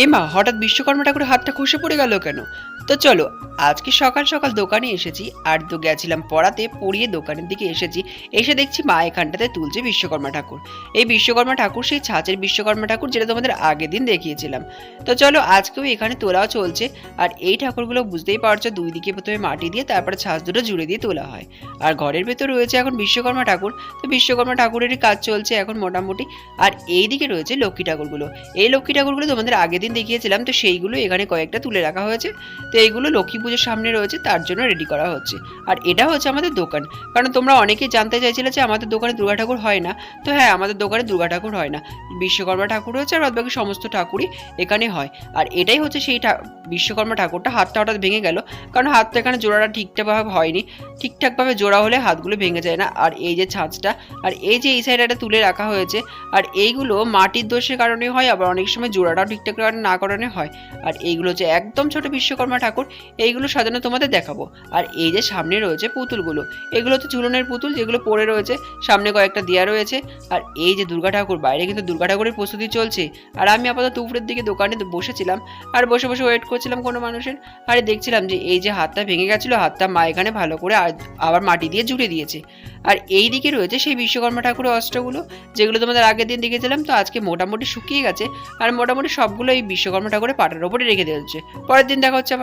এ মা, হঠাৎ বিশ্বকর্মা ঠাকুরের হাতটা খসে পড়ে গেল কেন? তো চলো, আজকে সকাল সকাল দোকানে এসেছি, আর তো গেছিলাম পড়াতে, পড়িয়ে দোকানের দিকে এসেছি, এসে দেখছি মা এখানটাতে তুলছে বিশ্বকর্মা ঠাকুর। এই বিশ্বকর্মা ঠাকুর, সেই ছাঁচের বিশ্বকর্মা ঠাকুর যেটা তোমাদের আগের দিন দেখিয়েছিলাম। তো চলো, আজকেও এখানে তোলাও চলছে, আর এই ঠাকুরগুলো বুঝতেই পারছ, দুই দিকে প্রথমে মাটি দিয়ে, তারপরে ছাঁচ দুটো জুড়ে দিয়ে তোলা হয়। আর ঘরের ভেতর রয়েছে এখন বিশ্বকর্মা ঠাকুর, তো বিশ্বকর্মা ঠাকুরেরই কাজ চলছে এখন মোটামুটি। আর এই দিকে রয়েছে লক্ষ্মী ঠাকুরগুলো। এই লক্ষ্মী ঠাকুরগুলো তোমাদের আগের দিন দেখিয়েছিলাম, তো সেইগুলো এখানে কয়েকটা তুলে রাখা হয়েছে। তো এইগুলো লক্ষ্মী পুজোর সামনে রয়েছে, তার জন্য রেডি করা হচ্ছে। আর এটা হচ্ছে আমাদের দোকান। কারণ তোমরা অনেকেই জানতে চাইছিলে যে আমাদের দোকানে দুর্গা ঠাকুর হয় না। তো হ্যাঁ আমাদের দোকানে দুর্গা ঠাকুর হয় না। বিশ্বকর্মা ঠাকুর হচ্ছে আর বাদবাকি সমস্ত ঠাকুরই এখানে হয়। আর এটাই হচ্ছে সেই বিশ্বকর্মা ঠাকুরটা হাতটা হঠাৎ ভেঙে গেল। কারণ হাতটা এখানে জোড়াটা ঠিকঠাকভাবে হয়নি। ঠিকঠাকভাবে জোড়া হলে হাতগুলো ভেঙে যায় না। আর এই যে ছাঁচটা, আর এই যে এই সাইডটা তুলে রাখা হয়েছে। আর এইগুলো মাটির দোষের কারণে হয়, আবার অনেক সময় জোড়াটাও ঠিকঠাক না কারণে হয়। আর এইগুলো যে একদম ছোট বিশ্বকর্মা ঠাকুর, এইগুলো সাজানো তোমাদের দেখাবো। আর এই যে সামনে রয়েছে পুতুলগুলো, এগুলো তো ঝুলনের পুতুল, যেগুলো পড়ে রয়েছে, সামনে কয়েকটা দেয়া রয়েছে। আর এই যে দুর্গা ঠাকুর, বাইরে কিন্তু দুর্গা ঠাকুরের প্রস্তুতি চলছে। আর আমি আপাতত উপরের দিকে দোকানে বসেছিলাম, আর বসে বসে ওয়েট করছিলাম কোনো মানুষের। আর দেখছিলাম যে এই যে হাতটা ভেঙে গেছিল, হাতটা মা এখানে ভালো করে আবার মাটি দিয়ে জুড়ে দিয়েছে। আর এই দিকে রয়েছে সেই বিশ্বকর্মা ঠাকুরের অস্ত্রগুলো, যেগুলো তোমাদের আগের দিন দেখেছিলাম, তো আজকে মোটামুটি শুকিয়ে গেছে। আর মোটামুটি সবগুলো বিশ্বকর্মা ঠাকুরের পাটার ওপরে রেখে দিয়েছে। পরের দিন দেখা হচ্ছে